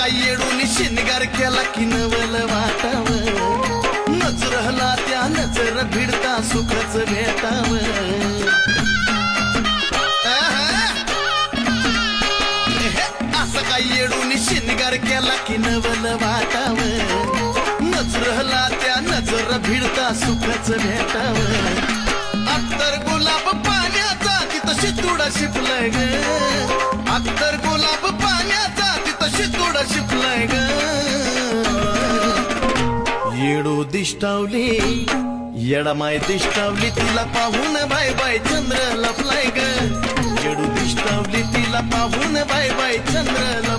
का येडून शिनगार केला की नवल वाटाव. नजरला त्या नजर भिडता सुखच भेटाव. असं का येडून शिनगार केला की नवल वाटाव. नजरला त्या नजर भिडता सुखच भेटाव. अत्तर गुलाब पाण्याचा तिथं शितुडा शिपलाय ग दिष्टावली. येडामाय दिष्टावली तिला पाहून बाय बाय चंद्र लपलाय ग दिष्टावली तिला पाहून बाय बाय चंद्र